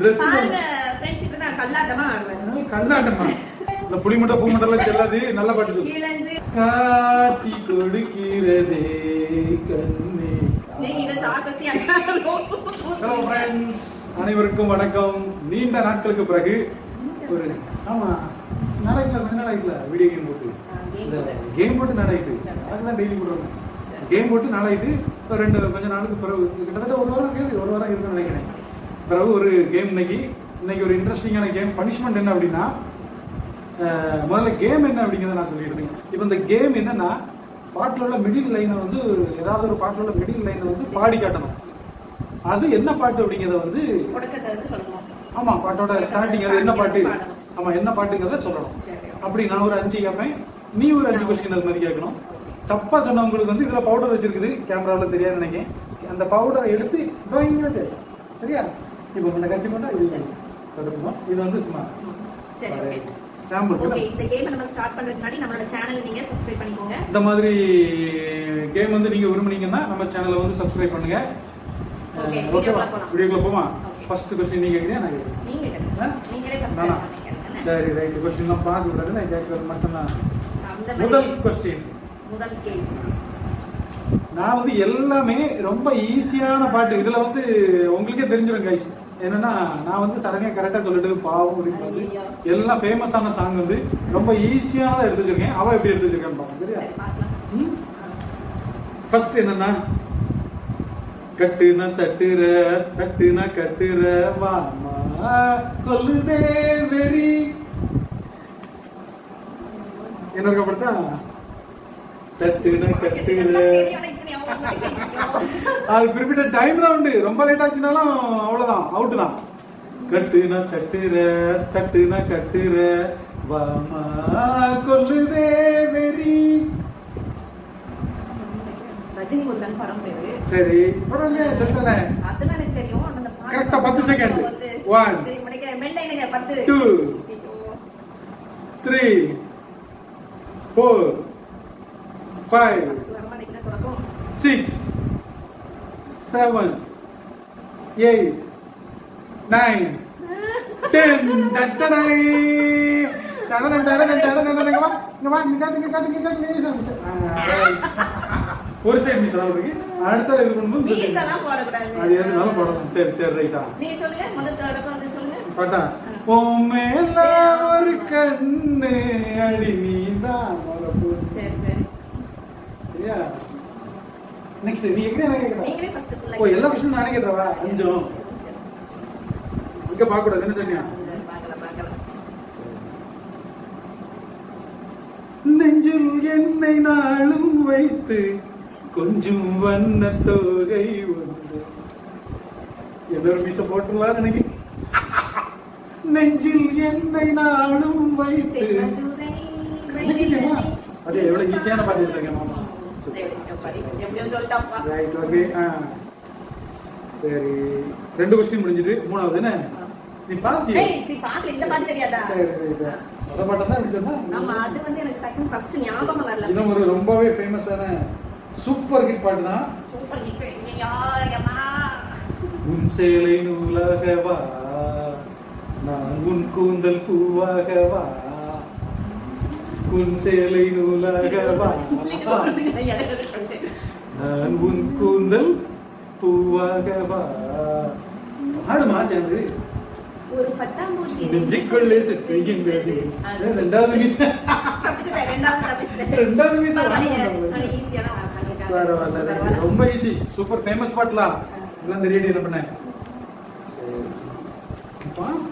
Dress பாருங்க friends இப்ப தான் கல்லாட்டமா ஆடுவேன். கல்லாட்டமா? இந்த புளி முட்டை பூ முட்டை செல்லாது. நல்ல பாட்டு சொல்லு. காட்டி கொடுக்கிறதே கண்ணே. ஹலோ ஃப்ரெண்ட்ஸ் அனைவருக்கும் வணக்கம். நீண்ட நாட்களுக்கு பிறகு ஒரு ஆமா நாளைக்குல கொஞ்ச நாளைக்குல வீடியோ கேம் போட்டு. கேம் போட்டு. சரி. அதெல்லாம் டெய்லி சரி. கேம் போட்டு இப்போ ரெண்டு கொஞ்ச நாளுக்கு பிறகு கிட்டத்தட்ட ஒரு வாரம் இருக்குது. ஒரு வாரம் இருக்குன்னு நினைக்கிறேன். பிறகு ஒரு கேம் இன்னைக்கு. இன்னைக்கு ஒரு இன்ட்ரெஸ்டிங்கான கேம் பனிஷ்மெண்ட் என்ன அப்படின்னா முதல்ல கேம் என்ன அப்படிங்கிறத நான் சொல்லிட்டு இருக்கேன் இப்போ இந்த கேம் என்னன்னா பாட்டில் உள்ள மிடில் லைனை வந்து ஏதாவது ஒரு பாட்டில் உள்ள மிடில் லைனை வந்து பாடி காட்டணும். அது என்ன பாட்டு அப்படிங்கிறத வந்து தொடக்கத்தை வந்து சொல்லணும். ஆமா பாட்டோட ஸ்டார்டிங் அது என்ன பாட்டு? ஆமா என்ன பாட்டுங்கிறத சொல்லணும். அப்படி நான் ஒரு அஞ்சு கேட்பேன் நீ ஒரு அஞ்சு கொஸ்டின் அது மாதிரி கேட்கணும். தப்பா சொன்னவங்களுக்கு வந்து இதுல பவுடர் வச்சிருக்குது. கேமரால தெரியாது நினைக்கிறேன். அந்த பவுடரை எடுத்து ட்ராயிங்கிறது சரியா? இப்போ இந்த கட்சி பண்ணா இது தடுக்கணும் இது வந்து சும்மா. சாம்பிள் ஓகே இந்த கேம் நம்ம ஸ்டார்ட் பண்றதுக்கு முன்னாடி நம்மளோட சேனல் நீங்க சப்ஸ்கிரைப் பண்ணிக்கோங்க. இந்த மாதிரி கேம் வந்து நீங்க விரும்புனீங்கன்னா நம்ம சேனலை வந்து சப்ஸ்கிரைப் பண்ணுங்க. ஓகேவா க்குள்ள போலாம். வீடியோக்குள்ள போமா. ஃபர்ஸ்ட் கொஸ்டின் நீங்க கேட்குறீங்க நான் நீங்க? நீங்களே ஃபர்ஸ்ட் நானா? சரி ரைட் கொஸ்டின்லாம் பார்க்க கூடாது நான் கேட்கறது மட்டும்தான். அந்த முதல் கொஸ்டின் முதல் கேள்வி. நான் வந்து எல்லாமே ரொம்ப ஈஸியான பாட்டு. இதுல வந்து உங்களுக்கே தெரிஞ்சிடும் கைஸ் என்னன்னா நான் வந்து சடனே கரெக்டா சொல்லிட்டு பாவம் அப்படின்னு வந்து. எல்லாம் ஃபேமஸான சாங் வந்து ரொம்ப ஈஸியானதா எடுத்து வச்சிருக்கேன். அவ எப்படி எடுத்து வச்சிருக்கான்னு சரியா? ஃபர்ஸ்ட் என்னன்னா கட்டுனா தட்டுற கட்டுனா கட்டுற வாமா கொல்லுதே வெறி. என்ன இருக்கப்படுத்தா தட்டுனா அது குறிப்பிட்ட டைம் தான் உண்டு ரொம்ப லேட் ஆச்சுனாலும் அவ்வளவுதான் அவுட் தான். கட்டுனா கட்டுற தட்டுனா கட்டுற. வாமா கொல்லுதே வெறி. ரஜினி முருகன் படம் பேரு. சரி பரவாயில்லையே அதெல்லாம் எனக்கு தெரியும். ஆ பத்து பத்து. Two. ஐயோ. த்ரீ ஃபோர் ஃபைவ் First வர மாட்டேங்குது தொடக்கம். Six seven eight nine ten டட்டடை டடடன் டடடன் டடடன் டடடன். இங்க வா, இங்க வா, இங்க காட்டு, இங்க காட்டு, இங்க காட்டு, இங்க காட்டு. ஆ, right. ஒரு சைடு மிஸ் ஆகுது அடுத்த இது பண்ணும்போது இந்த side. மீசெல்லாம் போடக்கூடாது. அது எதுனாலும் போடணும் சரி சரி ரைட்டா நீங்க சொல்லுங்க முதல் தொடக்கம் வந்து சொல்லுங்க பாட்டா உன் மேல ஒரு கண்ணு அடி நீதான் முளைப்பு. சரி சரி சரியா நெக்ஸ்ட் நீ எங்க என்ன ஃபுல்லா ஓ எல்லா விஷயம் நானே கேட்டுறவா? அஞ்சும் இங்க பார்க்க கூடாது என்ன பார்க்கலாம் நெஞ்சில் என்னை நாளும் வைத்து கொஞ்சம் வண்ண தோகை வந்து என்னோட மீச போட்டுலாம் நினைக்கிறேன் நெஞ்சில் என்னை நாளும் வைத்து? அது எவ்வளவு ஈஸியான பாட்டு இருக்கேன் மாமா. ரைட் ஓகே ஆ சரி ரெண்டு கொஸ்டின் முடிஞ்சுது மூணாவது என்ன நீ பாத்தியா ஏய் சீ பாக்கல இந்த பாட்டு தெரியாதா சரி ரைட் அத பாட்டு தான் இப்படி சொன்னா ஆமா அது வந்து எனக்கு டக்குனு ஃபர்ஸ்ட் ஞாபகம் வரல இது ஒரு ரொம்பவே ஃபேமஸான சூப்பர் ஹிட் பாட்டு தான் சூப்பர் ஹிட் ஐயோ யம்மா உன் சேலை நூலாகவா நான் உன் கூந்தல் பூவாகவா உன் சேலை நூலாகவா நான் உன் கூந்தல் பூவாகவா ஆடுமா சேர்ந்து ஒரு பட்டாம்பூச்சி நெஞ்சுக்குள்ளே சுற்றுகின்றது. ரெண்டாவது மிஸ். பரவாயில்ல. ரொம்ப ஈஸி சூப்பர் ஃபேமஸ் பாட்டுலாம். இதெல்லாம் தெரியாடி என்ன பண்ண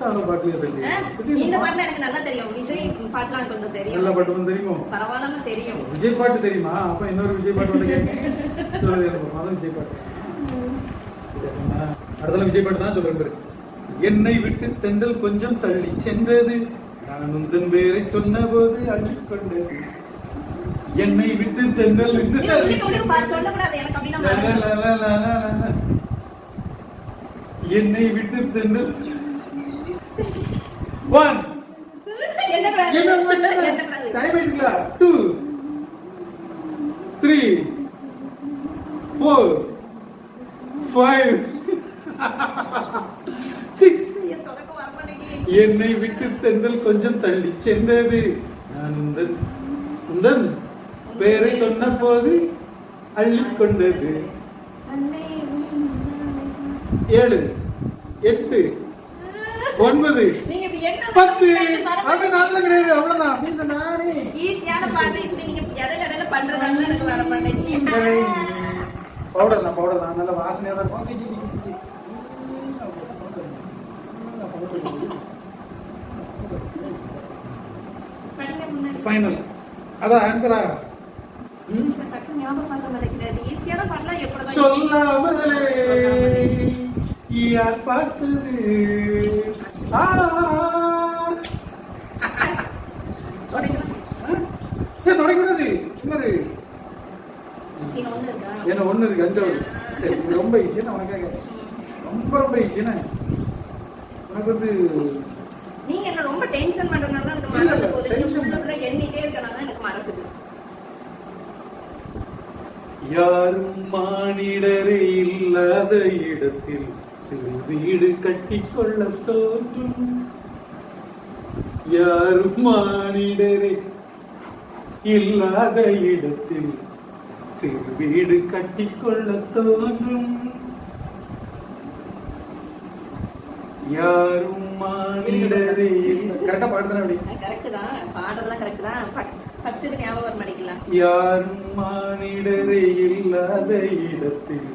பார்த்தாலும் பாட்டு ஆ, இந்த பாட்டுலாம் எனக்கு நல்லா தெரியும். விஜய் பாட்டுலாம் எனக்கு கொஞ்சம் தெரியும். நல்ல பாட்டு வந்து தெரியுமோ? பரவாயில்லாம தெரியும். விஜய் பாட்டு தெரியுமா? அப்ப இன்னொரு விஜய் பாட்டு வந்து கேட்க சொல்லுங்க எனக்கு. அதான் விஜய் பாட்டு. விஜய் பாட்டு தான் சொல்றேன். என்னை விட்டு தென்றல் கொஞ்சம் தள்ளி சென்றது நான் உந்தன் பேரை சொன்ன போது அள்ளிக்கொண்டது என்னை விட்டு தென்றல் தள்ளி. என்னை விட்டு தென்றல் one? Time ஆயிட்டுங்களா two three four five six. என்னை விட்டு தென்றல் கொஞ்சம் தள்ளி சென்றது. நான் உந்தன். உந்தன். பேரை சொன்ன போது அள்ளிக் கொண்டது. அன்னை உன் ஏழு. எட்டு. ஒன்பது பத்து அது நாட்டுல கிடையாது அவ்வளவுதான். அப்படின்னு சொன்னாரு ஈஸியான பாட்டு இப்படி நீங்க பண்றதால எனக்கு வர பவுடர் தான் பவுடர் தான் நல்ல வாசனையா தான் இருக்கும். ஃபைனல் அதான் ஆன்சரா சொல்லாமலே யார் பார்த்தது. தொடக்கூடாது சும்மா ஒண்ணு என்ன ஒண்ணு இருக்கு அஞ்சாவது சரி ரொம்ப ஈஸியா உனக்காக ரொம்ப ரொம்ப ஈஸியா உனக்கு வந்து நீங்க என்ன ரொம்ப டென்ஷன் பண்றதுனால எனக்கு மறந்து இல்ல, எண்ணிட்டே இருக்கனால எனக்கு மறக்குது. யாரும் மானிடரே இல்லாத இடத்தில் சிறு வீடு கட்டிக்கொள்ள தோன்றும். யாரும் மானிடரே இல்லாத இடத்தில் சிறு வீடு கட்டிக்கொள்ள தோன்றும். யாரும் மானிடரே. கரெக்டா பாடுறேன் அப்படி. தான். பாடுறதெல்லாம் தான். யாரும் மானிடரே இல்லாத இடத்தில்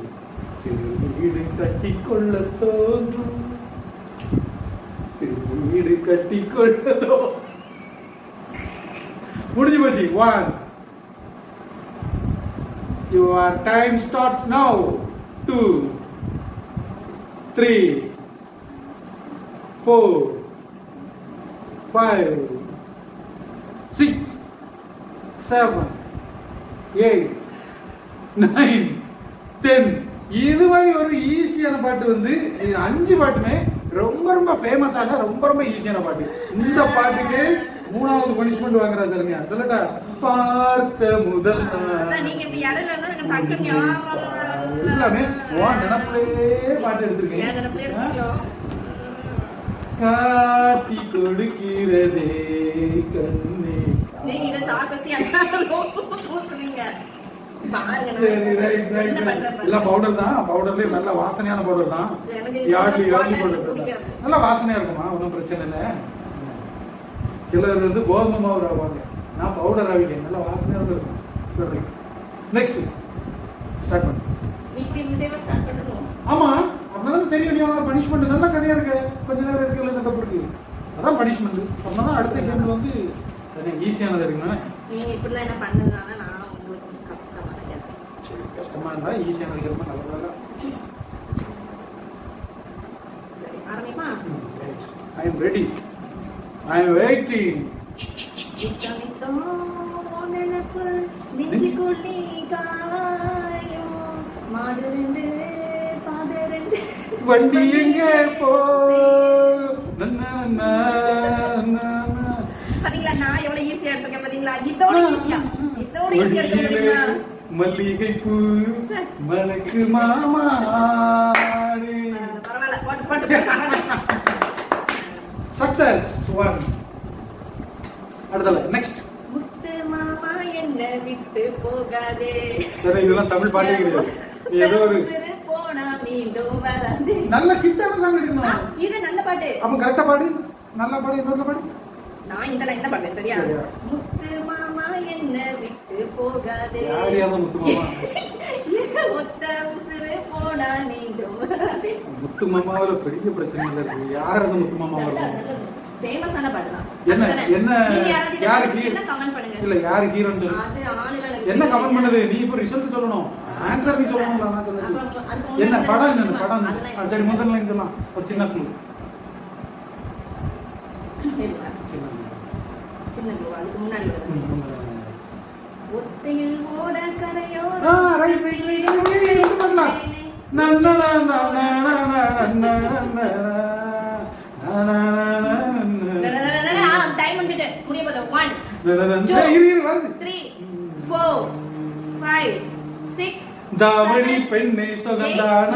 சிறு வீடு கட்டிக்கொள்ள தோன்றும் சிறு வீடு கட்டிக்கொள்ள தோ முடிஞ்சு போச்சு one your time starts now two three four five six seven eight nine ten இது மாதிரி ஒரு ஈஸியான பாட்டு வந்து அஞ்சு பாட்டுமே ரொம்ப ரொம்ப ஃபேமஸான ரொம்ப ரொம்ப ஈஸியான பாட்டு. இந்த பாட்டுக்கு மூணாவது பனிஷ்மெண்ட் வாங்குறா சொல்லுங்க சொல்லட்டா? பார்த்த முதல். எல்லாமே உன் நினப்பிலேயே பாட்டு எடுத்திருக்கேன் நினைப்பிலே. காட்டி கொடுக்கிறதே கண்ணே. நீங்க இதை சாப்பிட்டு இல்ல பவுடர் தான். பவுடர்லயே நல்ல வாசனையான பவுடர் தான். யார்லி யார்லி பவுடர். நல்ல வாசனையா இருக்குமா? ஒன்றும் பிரச்சனை இல்லை. சிலர் வந்து கோதுமை மாவு ராவாங்க. நான் பவுடர் ஆவிக்கேன் நல்ல வாசனையா இருக்கும். நெக்ஸ்ட் ஸ்டார்ட் பண்ணு. ஆமா. அப்பதான் தெரியும். நீ பனிஷ்மெண்ட் நல்ல கதையா இருக்கு. கொஞ்ச நேரம் இருக்குல்ல இந்த தப்பு இருக்கு அதான் பனிஷ்மெண்ட் அப்படின்னா அடுத்த கேம்ல வந்து ஈஸியானது இருக்குன்னா நீங்க இப்படிலாம் என்ன பண்ணதுனால கஷ்டமாக இருந்தால் ஈஸியாக நினைக்கிறப்ப நல்லதாக I am ready I am waiting வண்டி எங்க போ பாத்தீங்களா நான் எவ்வளவு ஈஸியா எடுத்திருக்கேன் பாத்தீங்களா? இதோட ஈஸியா ஈஸியா இருக்க மல்லிகை பூ சரி. மலக்கு போட்டு சக்சஸ் ஒன் அடுத்தல நெக்ஸ்ட் முத்து மாமா என்ன விட்டு போகாதே. சரி இதெல்லாம் தமிழ் பாட்டே கிடையாது. ஏதோ ஒரு நல்ல கிட்டான சாங் எடுக்கணும் இது நல்ல பாட்டு. அப்ப கரெக்டா பாடு. நல்லா பாடு இன்னொரு பாடு. நான் லைன் தான் பாடுவேன் சரியா. முத்து மாமா என்ன விட்டு போகாதே. ஒத்த உசுறு போனா வராதே முத்து மாமாவுல பெரிய பிரச்சனை இல்ல இருக்கு. யார் அந்த முத்து மாமா இருக்கும் ஃபேமஸான பாட்டு தான் என்ன என்ன யாரு ஹீரோ comment பண்ணுங்க. இல்ல யாரு ஹீரோன்னு சொல்லு அது ஆளுல எனக்கு என்ன கமெண்ட். பண்ணுது? நீ இப்ப ரிசல்ட் சொல்லணும். ஆன்சர் நீ சொல்லணும் நான் என்ன படம் என்ன படம் என்ன? சரி முதல் லைன் சொல்லலாம். ஒரு சின்ன clue. சின்ன குருவா அதுக்கு முன்னாடி ஒத்தையில் ஓட கரையோ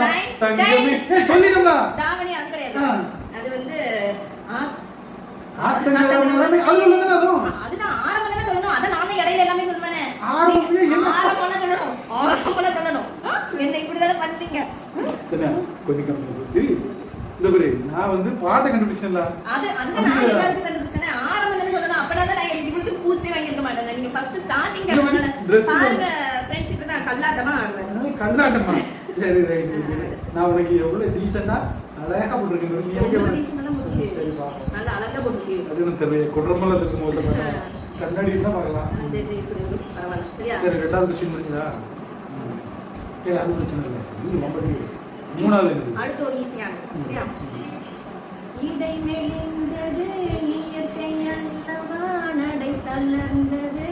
டைம் தங்கமே. சொல்லிட்டோம்டா. தாவணி அது கிடையாது. நானே வந்து பாட்டை கண்டுபிடிச்சேன்ல. அது அந்த நான் எல்லாருக்கும் கண்டுபிடிச்சேனே. ஆரம்பம் தானே சொல்லணும். அப்பதான் நான் எனக்கு இவ்வளவு பூச்சி வாங்கியிருக்க மாட்டேன். நீங்க ஃபர்ஸ்ட் ஸ்டார்டிங் பாருங்க ஃப்ரெண்ட்ஸ் இப்ப நான் கல்லாட்டமா ஆடுவேன். அது கல்லாட்டமா. சரி ரைட் நான் உனக்கு எவ்வளவு டீசெண்டா அழகா போட்டிருக்கேன். தெரியல குடும்பல இருக்கும் போது. கண்ணாடி பார்க்கலாம். சரி சரியா? சரி ரெண்டாவது கொஸ்டின் முடிஞ்சதா? சரி அது பிரச்சனை இல்லை. இது ரொம்ப பெரிய. மூணாவது இருக்குது அடுத்து ஒரு ஈஸியான சரியா? இடை மெலிந்தது இயற்கை அல்லவா நடை தளர்ந்தது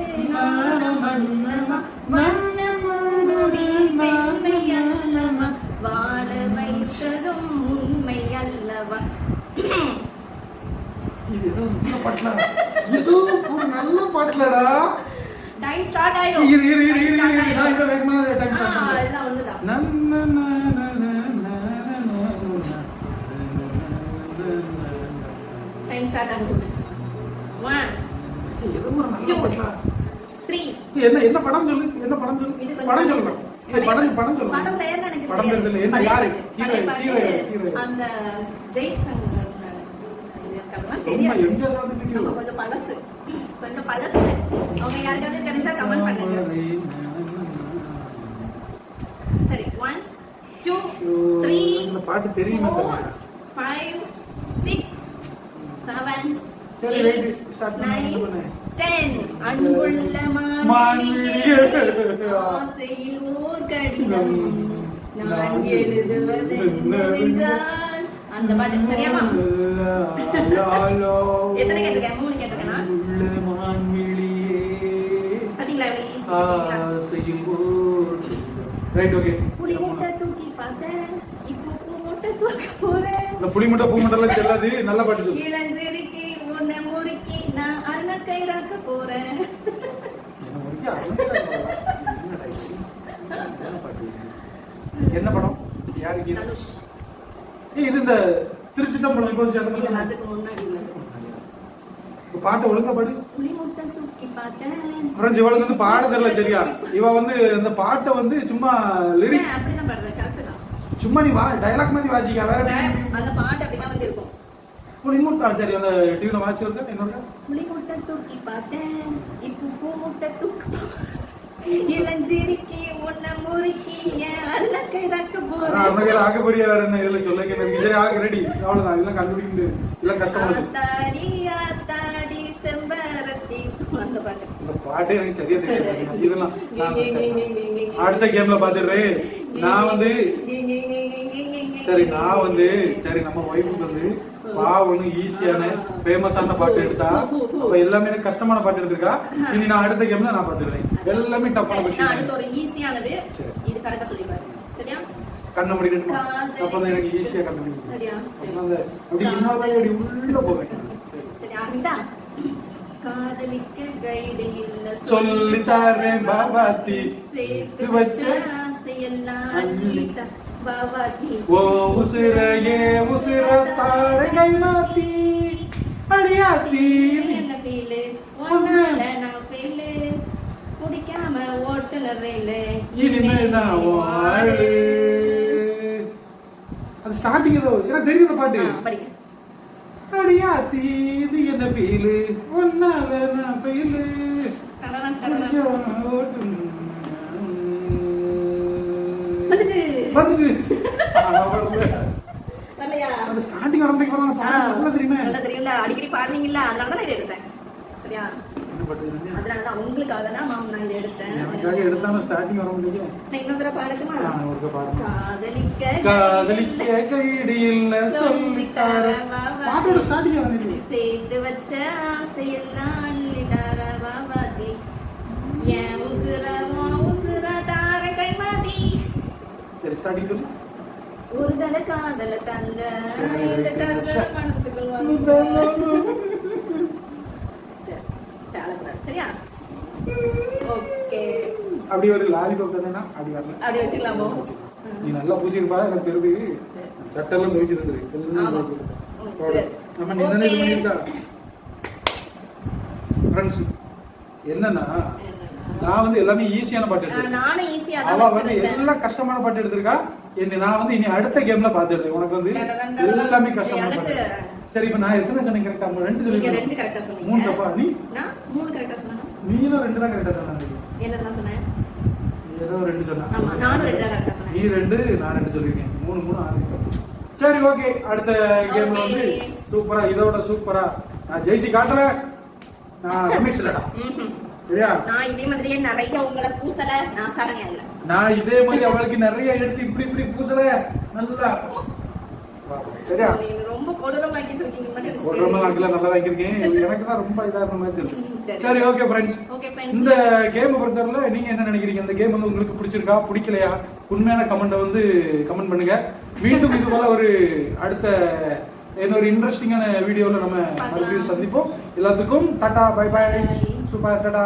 வாழ வைத்ததும் உண்மை அல்லவா இது ஏதோ நல்ல பாட்டுலடா டைம் ஸ்டார்ட் ஆயிடும் இரு இரு இரு இரு Time இரு start நான் ஆயிடும். இவ்வளவு வேகமா டைம் ஸ்டார்ட் எல்லாம் நன்ன நன டைம் ஸ்டார்ட் ஆகுது ஒன் சரி, ஏதோ ஒரு நல்ல பாட்டுல த்ரீ என்ன என்ன படம் சொல்லு என்ன படம் சொல்லு இது படம் ஏய், படம் படம் சொல்லு படம் தான் எனக்கு படம். தெரியல. என்ன யாரு? ஹீரோ. ஹீரோ? அந்த ஜெய்சங்கர் தெரியாது. கொஞ்சம் பழசு. கொஞ்சம் பழசு. அவங்க யாருக்காவது தெரிஞ்சா கமெண்ட் பண்ணுங்க. சரி ஒன் டூ த்ரீ பாட்டு தெரியுமா? ஃபைவ் சிக்ஸ் செவன் நைன் அன்புள்ள ஆசையில் ஓர் கடிதம் எழுதுவது என்னவென்றால் அந்த பாட்டு சரியாமா எத்தனை கேட்டிருக்கேன் மூணு கேட்டிருக்கேனா பாத்தீங்களா புளி மூட்டை பூ மூட்டை முட்டைலாம் செல்லாது நல்ல பாட்டு இளஞ்சிரிக்கு உன்னை முறுக்கி நான் அருண கயிறாக்க போறேன் என்ன முடிக்க அருமையா இது இந்த திருச்சிட்டம்பலம் இப்போ. இப்ப பாட்டை ஒழுங்கா பாடு. ஃப்ரெண்ட்ஸ் இவளுக்கு வந்து பாட தெரியல தெரியா? இவ வந்து இந்த பாட்டை வந்து சும்மா லிரிக் சும்மா நீ வா டயலாக் மாதிரி வாசிக்க வேற அந்த பாட்டு அப்படிதான் வந்து இருக்கும். புளிமுட்டா சரி அந்த டிவில வாசி வருது என்னோட? புளி மூட்டை தூக்கி பார்த்தேன். இப்போ பூ மூட்டை தூக்கு இளஞ்சிரிக்கு உன்னை முறுக்கி வேற என்ன இதுல சொல்ல சரி ஆக ரெடி அவ்வளவுதான் இதெல்லாம் கண்டுபிடிக்க முடியாது இதெல்லாம் செம்பருத்தி அந்த பாட்டு இந்த பாட்டே எனக்கு சரியா தெரியாது இதெல்லாம் நான் அடுத்த கேம்ல பாத்துடுறேன் நான் வந்து சரி நான் வந்து சரி நம்ம ஒய்ஃபுக்கு வந்து பா ஒண்ணு ஈஸியான ஃபேமஸான பாட்டு எடுத்தா அப்ப எல்லாமே எனக்கு கஷ்டமான பாட்டு எடுத்திருக்கா. இனி நான் அடுத்த கேம்ல நான் பாத்துடுறேன் எல்லாமே டஃப்பான அடுத்து கொஸ்டின் ஒரு ஈஸியானது. இது கரெக்டா சொல்லிப்பாரு. சரியா? கண்ணை முடிக்கட்டுமா காதலி- அப்பதான் எனக்கு ஈஸியா அப்ப அந்த அப்படி இன்னொரு உள்ள போவேன். காதலிக்க கைடு இல்ல சொல்லி தரேன் பாபாத்தி சேர்த்து வச்ச ஆசையெல்லாம் ஓ உசிரையே உசிர தாரகை மாத்தி அடியாத்தி குடிக்காம ஓட்டுநர் ரயிலு இனிமே நான் வாழு. அது ஸ்டார்டிங் ஏதோ எனக்கு தெரியும் பாட்டு. அடியாத்தி இது என்ன ஃபீலு ஒன்னால நான் ஃபீலு வந்துட்டு அந்த ஸ்டார்டிங் நல்லா தெரியுமே. நல்லா தெரியும்ல? அடிக்கடி பாடுனீங்கல்ல? அதனால தான் நான் எடுத்தேன். சரியா? அதனால தான் உங்களுக்காக தான் மாம் நான் இதை எடுத்தேன். எனக்காக எடுத்தாலும் ஸ்டார்டிங் வர முடியும் நான் இன்னொரு தடவை பாடட்டுமா? நான் ஒருக்க பாடுறேன். காதலிக்க காதலிக்க கைடி இல்ல சொல்லித்தார பாட்டோட ஸ்டார்டிங் அதான் இது. சேர்த்து வச்ச ஆசையெல்லாம் அள்ளி சொல்லு ஒரு தல காதல தந்த இந்த காதல மனத்துக்குள் சாலக்கூடாது சரியா ஓகே அப்படி ஒரு லாலிபாப் தானேனா அப்படி வரல அப்படி வச்சுக்கலாமோ நீ நல்லா பூசிருப்பா எனக்கு தெரியுது சட்டெல்லாம் துவைச்சு தந்துரு ஃப்ரெண்ட்ஸ் என்னன்னா நான் வந்து எல்லாமே ஈஸியான பாட்டு நானும் ஈஸியா அவ வந்து எல்லாம் கஷ்டமான பாட்டு எடுத்திருக்கா. என்ன நான் வந்து இனி அடுத்த கேம்ல பாத்துடுறேன் உனக்கு வந்து எல்லாமே கஷ்டமான பாட்டு. சரி இப்ப நான் எத்தனை சொன்னேன் கரெக்டா ரெண்டு கரெக்டா மூணு சொன்னீங்க. தப்பா? நீ? மூணு கரெக்டா சொன்னேன்? நீயும் ரெண்டு தான் கரெக்டா சொன்னாங்க. என்னதான் சொன்னேன்? ஏதோ ரெண்டு சொன்னா. நானும் நீ ரெண்டு நான் ரெண்டு சொல்லியிருக்கேன். மூணு மூணு ஆறு சரி ஓகே. அடுத்த கேம்ல வந்து. சூப்பரா இதோட சூப்பரா. நான் ஜெயிச்சு காட்டல. நான் ரமேஷ் இல்லடா. நான் இதே மாதிரியே நிறைய உங்களை பூசல நான் இல்ல. நான் இதே மாதிரி அவளுக்கு நிறைய எடுத்து இப்படி இப்படி பூசல. நல்லா சரியா? ரொம்ப இருக்கீங்க ஒரு ரொம்ப தெரியும். நாட்கள நல்லா வாங்கியிருக்கேன் எனக்கு தான் ரொம்ப இதா இருந்த மாதிரி தெரியும் சரி. Okay friends. இந்த கேம் பொறுத்தவரை நீங்க என்ன நினைக்கிறீங்க? இந்த கேம் வந்து உங்களுக்கு பிடிச்சிருக்கா? பிடிக்கலையா? உண்மையான கமெண்ட்டை வந்து கமெண்ட் பண்ணுங்க. மீண்டும் இது போல ஒரு அடுத்த இன்னொரு இன்ட்ரெஸ்டிங்கான வீடியோல நம்ம. மறுபடியும் சந்திப்போம். எல்லாத்துக்கும் tata bye bye Bye. Super tata